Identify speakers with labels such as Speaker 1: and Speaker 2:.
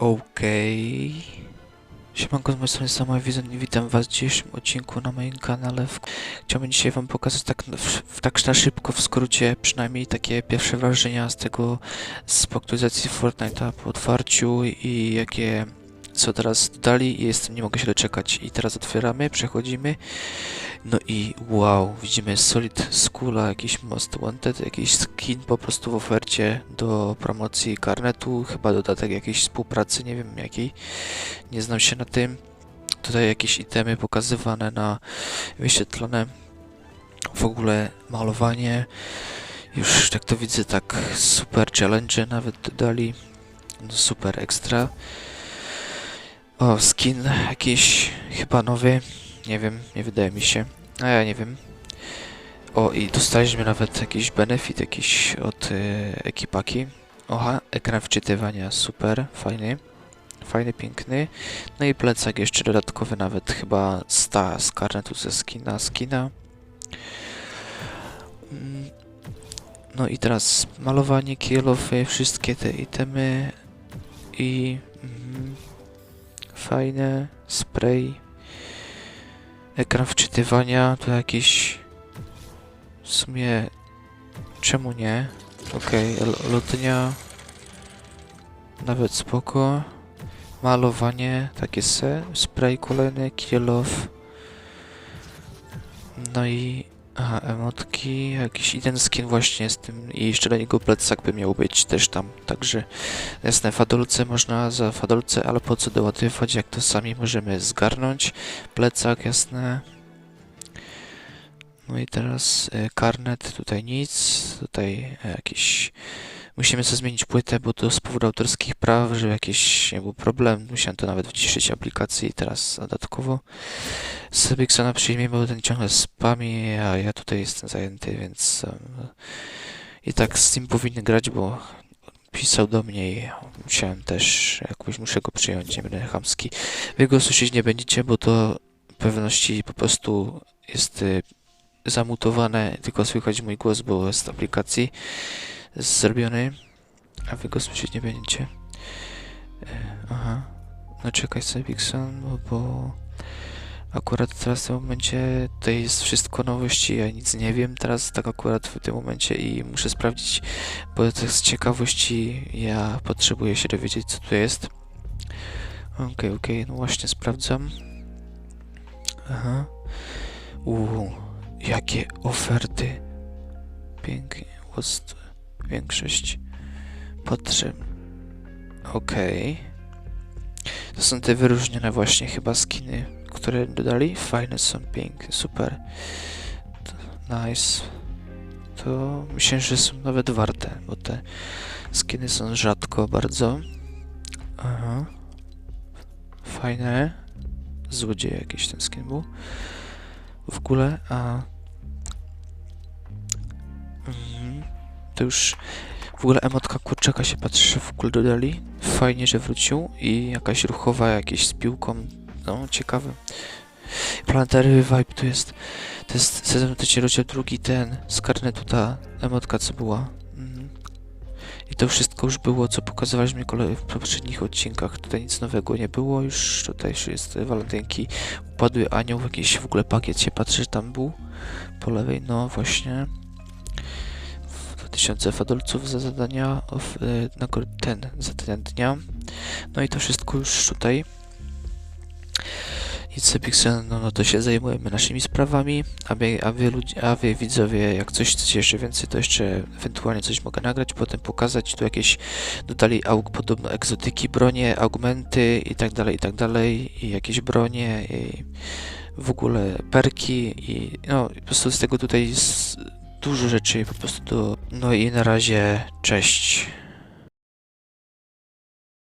Speaker 1: Okej. Siemanko, z mojej strony Samuel Wizon i witam was w dzisiejszym odcinku na moim kanale. Chciałbym dzisiaj wam pokazać tak, w, w, tak szybko, w skrócie, przynajmniej takie pierwsze wrażenia z tego, z aktualizacji Fortnite'a po otwarciu i jakie, co teraz dodali i jestem, nie mogę się doczekać. I teraz otwieramy, przechodzimy. No i wow, widzimy Solid Schoola, jakiś Most Wanted, jakiś skin po prostu w ofercie do promocji karnetu, chyba dodatek jakiejś współpracy, nie wiem jakiej, nie znam się na tym. Tutaj jakieś itemy pokazywane na wyświetlone, w ogóle malowanie, już tak to widzę, tak super challenge nawet dodali, no super ekstra. O, skin jakiś chyba nowy, nie wiem, nie wydaje mi się. A ja nie wiem. O, i dostaliśmy nawet jakiś benefit jakiś od y, ekipaki. Oha, ekran wczytywania, super, fajny. Fajny, piękny. No i plecak jeszcze dodatkowy, nawet chyba sta z karnetu ze skina, skina. Mm, No i teraz malowanie, kielofy, wszystkie te itemy i fajne, spray, ekran wczytywania, to jakiś w sumie czemu nie? Okej, okay, lotnia nawet spoko. Malowanie, takie se, spray kolejny, kielow. No i aha, emotki, jakiś jeden skin właśnie z tym i jeszcze do niego plecak by miał być też tam, także jasne, fadolce można za fadolce, ale po co dołatywać, jak to sami możemy zgarnąć. Plecak, jasne. No i teraz e, karnet, tutaj nic, tutaj e, jakiś... Musimy sobie zmienić płytę, bo to z powodu autorskich praw, że jakiś był problem. Musiałem to nawet wciszyć aplikacji teraz dodatkowo Sebiksona przyjmie, bo ten ciągle spami, a ja tutaj jestem zajęty, więc em, i tak z tym powinny grać, bo pisał do mnie i musiałem też jakoś muszę go przyjąć, nie będę chamski. Wy go słyszeć nie będziecie, bo to pewności po prostu jest y, zamutowane, tylko słychać mój głos, bo jest w aplikacji zrobiony, a wy go słyszeć nie będziecie. E, Aha. No czekaj sobie, Bixon, bo, bo akurat teraz w tym momencie tutaj jest wszystko nowości, ja nic nie wiem teraz tak akurat w tym momencie i muszę sprawdzić, bo tak z ciekawości ja potrzebuję się dowiedzieć, co tu jest. Okej, okej, no właśnie sprawdzam. Aha. Uuu, jakie oferty. Pięknie, łost, większość potrzeb. Okej. To są te wyróżnione właśnie chyba skiny, które dodali. Fajne są, piękne, super. Nice. To myślę, że są nawet warte, bo te skiny są rzadko bardzo. Aha. Fajne. Złodziej jakiś ten skin był. W ogóle, a... To już... W ogóle emotka kurczaka się patrzy, w ogóle dodali. Fajnie, że wrócił. I jakaś ruchowa, jakieś z piłką. No, ciekawe. Planetary Vibe tu jest. To jest sezon trzeci rozdział drugi ten z karnetu ta emotka co była. Mhm. I to wszystko już było, co pokazywaliśmy w poprzednich odcinkach. Tutaj nic nowego nie było, już tutaj już jest walentynki. Upadły anioł, jakiś w ogóle pakiet się patrzy, tam był. Po lewej, no właśnie. 2000 fadolców za zadania, y, na ten, zadania dnia. No i to wszystko już tutaj. I Cepixen, no, no to się zajmujemy naszymi sprawami, a wy, a wy, ludzie, a wy widzowie, jak coś chcecie jeszcze więcej, to jeszcze ewentualnie coś mogę nagrać, potem pokazać, tu jakieś dodali aug, podobno egzotyki, bronie, augmenty i tak dalej, i tak dalej, i jakieś bronie, i w ogóle perki, i no, po prostu z tego tutaj jest dużo rzeczy po prostu. No i na razie, cześć.